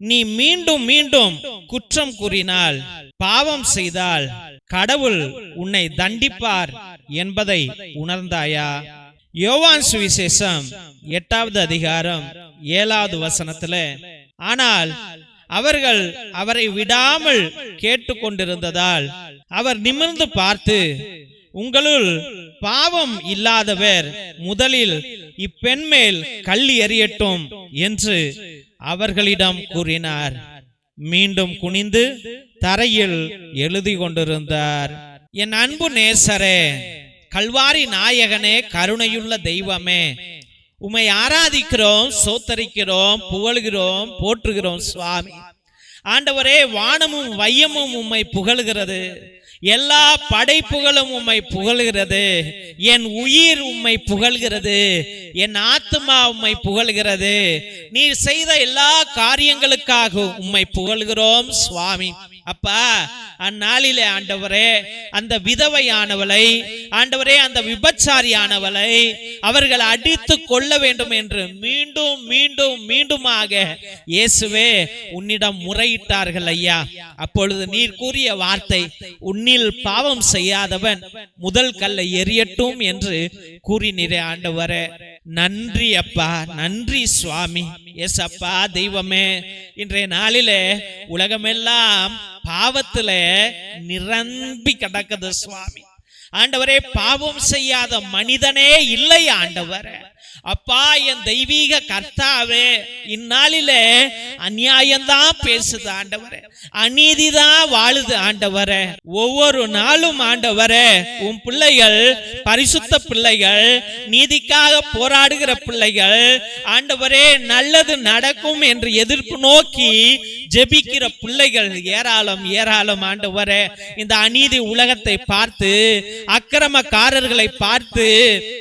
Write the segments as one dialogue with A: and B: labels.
A: நீ மீண்டும் மீண்டும் குற்றம் கூறினால் பாவம் செய்தால் கடவுள் உன்னை தண்டிப்பார் என்பதை உணர்ந்தாயா? யோவான் சுவிசேஷம் எட்டாவது அதிகாரம் ஏழாவது வசனத்துல ஆனால் அவர்கள் அவரை விடாமல் கேட்டுக்கொண்டிருந்ததால் அவர் நிமிர்ந்து பார்த்து உங்களுள் பாவம் இல்லாதவர் முதலில் இப்பெண் மேல் கள்ளி எறியட்டும் என்று அவர்களிடம் கூறினார் மீண்டும் குனிந்து தரையில் எழுதி கொண்டிருந்தார் என் அன்பு நேசரே கல்வாரி நாயகனே கருணையுள்ள தெய்வமே உம்மை ஆராதிக்கிறோம் சோத்தரிக்கிறோம் புகழ்கிறோம் போற்றுகிறோம் சுவாமி. ஆண்டவரே வானமும் வையமும் உம்மை புகழ்கிறது. எல்லா படைப்புகளும் உம்மை புகழ்கிறது. என் உயிர் உம்மை புகழ்கிறது. என் ஆத்மா உம்மை புகழ்கிறது. நீர் செய்த எல்லா காரியங்களுக்காக உம்மை புகழ்கிறோம் சுவாமி. அப்பா அந்நாளிலே ஆண்டவரே அந்த விதவையானவளை ஆண்டவரே அந்த விபச்சாரியானவளை அவர்கள் அடித்து கொள்ள வேண்டும் என்று மீண்டும் மீண்டும் மீண்டுமாக இயேசுவே உன்னிடம் முறையிட்டார்கள் ஐயா. அப்பொழுது நீர் கூறிய வார்த்தை உன்னில் பாவம் செய்யாதவன் முதல் கல்லை எரியட்டும் என்று கூறினீரே ஆண்டவர. நன்றி அப்பா நன்றி சுவாமி. எஸ் அப்பா தெய்வமே. இன்றைய நாளிலே உலகமெல்லாம் பாவத்துல நிரம்பி கிடக்குது சுவாமி. ஆண்டவரே பாவம் செய்யாத மனிதனே இல்லை ஆண்டவரே. அப்பா என் தெய்வீக கர்த்தாவே இந்நாளில அநியாயம்தான் பேசுது ஆண்டவரே. அநீதிதான் வாழுது ஆண்டவரே. ஒவ்வொரு நாளும் ஆண்டவரே உன் பிள்ளைகள் பரிசுத்த பிள்ளைகள் நீதிக்காக போராடுகிற பிள்ளைகள் ஆண்டவரே நல்லது நடக்கும் என்று எதிர்ப்பு நோக்கி ஜெபிக்கிற பிள்ளைகள் ஏராளம் ஏராளம் ஆண்டவரே இந்த அநீதி உலகத்தை பார்த்து அக்கிரமக்காரர்களை பார்த்து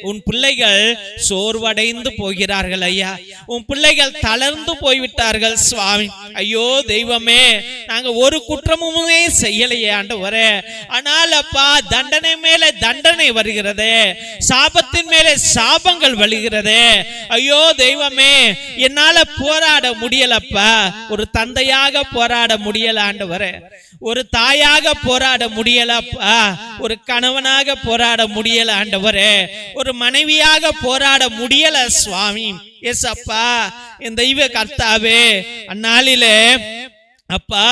A: உன் பிள்ளைகள் சோர்வடைந்து போகிறார்கள் ஐயா. உன் பிள்ளைகள் தளர்ந்து போய்விட்டார்கள் சுவாமி. ஐயோ தெய்வமே நாங்க ஒரு குற்றமுமே செய்யலையே ஆண்டவரே. ஆனால் அப்பா தண்டனை மேலே தண்டனை வருகிறது. சாபத்தின் மேலே சாபங்கள் வருகிறது ஐயோ தெய்வமே என்னால போராட முடியலப்பா. ஒரு தந்தையாக போராட முடியல ஆண்டவரே. ஒரு தாயாக போராட முடியலப்பா. ஒரு கணவனாக போராட முடியல ஆண்டவரே. ஒரு மனைவியாக போராட முடியல சுவாமி. எஸ் அப்பா என் தெய்வ கர்த்தாவே அந்நாளிலே அப்பா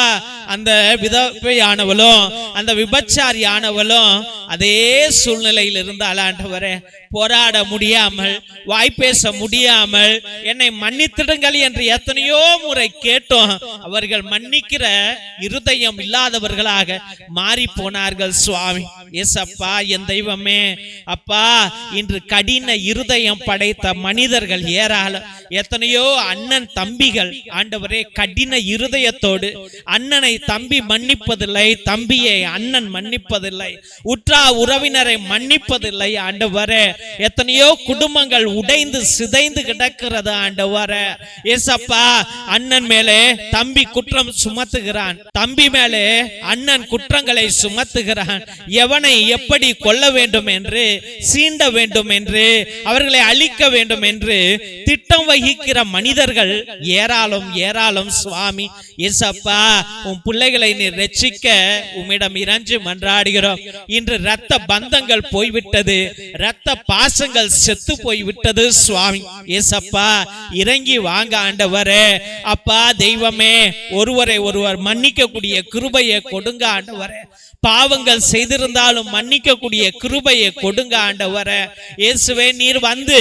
A: அந்த விதவையானவளும் அந்த விபச்சாரியானவளும் அதே சூழ்நிலையில் இருந்து ஆண்டவரே போராட முடியாமல் வாய் பேச முடியாமல் என்னை மன்னித்திடுங்கள் என்று எத்தனையோ முறை கேட்டோம். அவர்கள் மன்னிக்கிற இருதயம் இல்லாதவர்களாக மாறி போனார்கள் சுவாமி. எஸ் அப்பா என் தெய்வமே அப்பா இன்று கடின இருதயம் படைத்த மனிதர்கள் ஏராளம். எத்தனையோ அண்ணன் தம்பிகள் ஆண்டவரே கடின இருதயத்தோடு அண்ணனை தம்பி மன்னிப்பதில்லை தம்பியை அண்ணன் மன்னிப்பதில்லை உற்றா உறவினரை மன்னிப்பதில்லை ஆண்டவரே. எத்தனையோ குடும்பங்கள் உடைந்து சிதைந்து கிடக்கிறது ஆண்டவரே. ஏசப்பா அண்ணன் மேலே தம்பி குற்றம் சுமத்துகிறான் தம்பி மேலே அண்ணன் குற்றங்களை சுமத்துகிறான். எவனை எப்படி கொல்ல வேண்டும் என்று சீண்ட வேண்டும் என்று அவர்களை அழிக்க வேண்டும் என்று திட்டம் நிர்வகிக்கிற மனிதர்கள் ஏராளம் ஏராளம் சுவாமி இசப்பா உன் பிள்ளைகளை நீ ரட்சிக்க உம்மிடம் இறஞ்சு மன்றாடுகிறோம். இன்று ரத்த பந்தங்கள் போய்விட்டது ரத்த பாசங்கள் செத்து போய்விட்டது சுவாமி. ஏசப்பா இறங்கி வாங்க ஆண்டவரே. அப்பா தெய்வமே ஒருவரை ஒருவர் மன்னிக்கக்கூடிய கிருபையை கொடுங்க ஆண்டவரே. பாவங்கள் செய்திருந்தாலும் மன்னிக்கக்கூடிய கிருபையை கொடுங்க ஆண்டவரே. இயேசுவே நீர் வந்து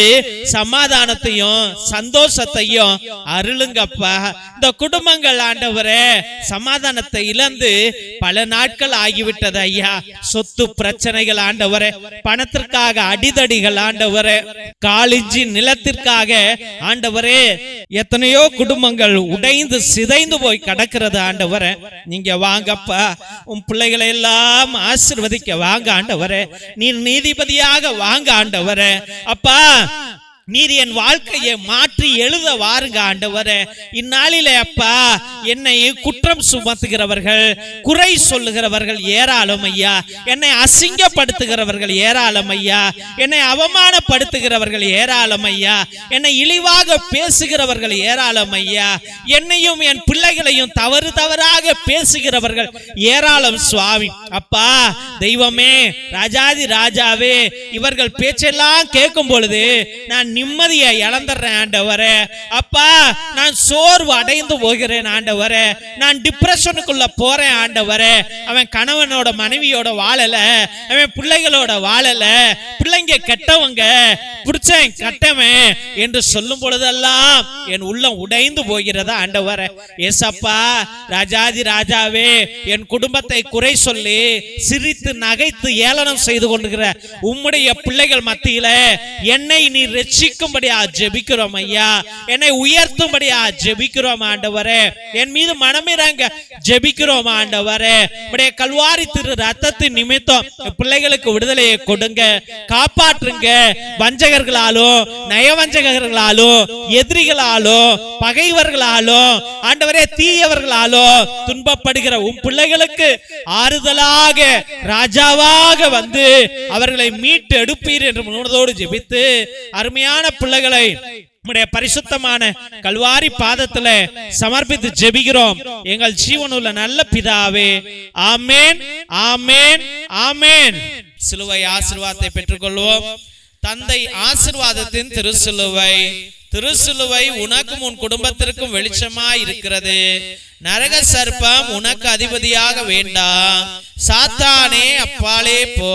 A: சமாதானத்தையும் சந்தோஷத்தையும் அருளுங்கப்பா. இந்த குடும்பங்கள் ஆண்டவரே சமாதானத்தை இழந்து பல நாட்கள் ஆகிவிட்டது ஐயா. சொத்து பிரச்சனைகள் ஆண்டவரே. பணத்திற்காக அடிதடிகள் ஆண்டவரே. காலிஞ்சி நிலத்திற்காக ஆண்டவரே எத்தனையோ குடும்பங்கள் உடைந்து சிதைந்து போய் கடக்கிறது ஆண்டவரே. நீங்க வாங்கப்பா. உன் பிள்ளைகளை எல்லாம் ஆசிர்வதிக்க வாங்க ஆண்டவரே. நீர் நீதிபதியாக வாங்க ஆண்டவரே. அப்பா நீர் என் வாழ்க்கையை மாற்றி எழுத வாருங்க ஆண்டவர். இந்நாளிலே அப்பா என்னை குற்றம் சுமத்துகிறவர்கள் குறை சொல்லுகிறவர்கள் ஏராளம் ஐயா. என்னை அசிங்கப்படுத்துகிறவர்கள் ஏராளம் ஐயா. என்னை அவமானப்படுத்துகிறவர்கள் ஏராளம் ஐயா. என்னை இழிவாக பேசுகிறவர்கள் ஏராளம் ஐயா. என்னையும் என் பிள்ளைகளையும் தவறு தவறாக பேசுகிறவர்கள் ஏராளம் சுவாமி. அப்பா தெய்வமே ராஜாதி ராஜாவே இவர்கள் பேச்செல்லாம் கேட்கும் பொழுது நான் நிம்மதியை இழந்துடுறேன் ஆண்டவரே. அப்பா நான் சோர்வு அடைந்து போகிறேன் ஆண்டவரே. நான் டிப்ரெஷனுக்குள்ள போறேன் ஆண்டவரே. அவன் கணவனோட மனைவியோட வாழல. அவன் பிள்ளைகளோட வாழல. பிள்ளைங்க கெட்டவங்க புடிச்சேன் கட்டவன் என்று சொல்லும் பொழுதெல்லாம் என் உள்ளம் உடைந்து போகிறதா ஆண்டவரே. ஏசப்பா ராஜாதி ராஜாவே என் குடும்பத்தை குறை சொல்லி சிரித்து நகைத்து ஏளனம் செய்து கொண்டிருக்கிற உம்முடைய பிள்ளைகள் மத்தியில என்னை நீ ரட்சிக்கும்படியா ஜெபிக்கிறோம் ஐயா. என்னை உயர்த்தும்படியா? ஜெபிக்கிறோம் ஆண்டவரே. என் மீது மனமிறங்க. ஜெபிக்கிறோம் ஆண்டவரே. உடைய கல்வாரி திரு ரத்தத்தின் நிமித்தம் பிள்ளைகளுக்கு விடுதலையை கொடுங்க. காப்பாற்றுங்க. வஞ்சகர்களாலும் நயவஞ்சகர்களாலும் எதிரிகளாலும் பகைவர்களாலும் ஆண்டவரே தீயவர்களாலும் துன்பப்படுகிற உன் பிள்ளைகளுக்கு ஆறுதலாக ராஜாவாக வந்து அவர்களை மீட்டு எடுப்பீர் என்று முன்னதோடு ஜெபித்து அருமையான பிள்ளைகளை நம்முடைய பரிசுத்தமான கல்வாரி பாதத்துல சமர்ப்பித்து ஜெபிக்கிறோம். எங்கள் ஜீவனுள்ள நல்ல பிதாவே ஆமேன் ஆமேன் ஆமேன். சிலுவை ஆசிர்வாதத்தை பெற்றுக்கொள்வோம். தந்தை ஆசிர்வாதத்தின் திருசிலுவை திருசிலுவை உனக்கும் உன் குடும்பத்திற்கும் வெளிச்சமாய் இருக்கிறது. நரக சர்ப்பம் உனக்கு அதிபதியாக வேண்டாம் சாத்தானே அப்பாலே போ.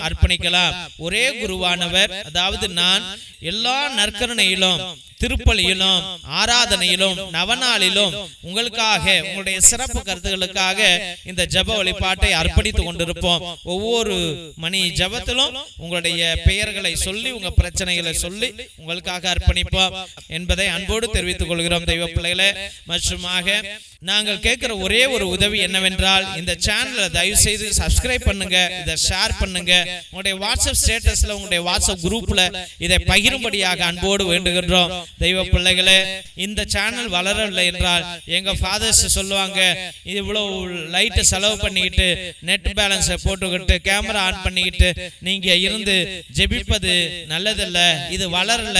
A: அர்ப்பணிக்கலாம். ஒரே குருவானவர் அதாவது நான் எல்லா நற்கருணையிலும் திருப்பலியிலும் ஆராதனையிலும் நவநாளிலும் உங்களுக்காக உங்களுடைய சிறப்பு கருத்துகளுக்காக இந்த ஜப வழிபாட்டை அர்ப்பணித்துக் கொண்டிருப்போம். ஒவ்வொரு மணி ஜபத்திலும் உங்களுடைய பெயர்களை சொல்லி உங்க பிரச்சனைகளை சொல்லி உங்களுக்காக அர்ப்பணிப்போம் என்பதை அன்போடு தெரிவித்துக் கொள்கிறோம் தெய்வ பிள்ளைகளே. மற்றுமாக நாங்கள் கேட்குற ஒரே ஒரு உதவி என்னவென்றால் இந்த சேனலை தயவு செய்து சப்ஸ்கிரைப் பண்ணுங்க இதை ஷேர் பண்ணுங்க. உங்களுடைய வாட்ஸ்அப் ஸ்டேட்டஸ்ல உங்களுடைய வாட்ஸ்அப் குரூப்ல இதை பகிரும்படியாக அன்போடு வேண்டுகின்றோம். தெய்வ பிள்ளைகளே இந்த சேனல் வளரவில்லை என்றால் எங்க ஃபாதர்ஸ் சொல்லுவாங்க இவ்வளவு லைட்டை செலவு பண்ணிக்கிட்டு நெட் பேலன்ஸை போட்டுக்கிட்டு கேமரா ஆன் பண்ணிக்கிட்டு நீங்க இருந்து ஜெபிப்பது நல்லதில்லை இது வளரல.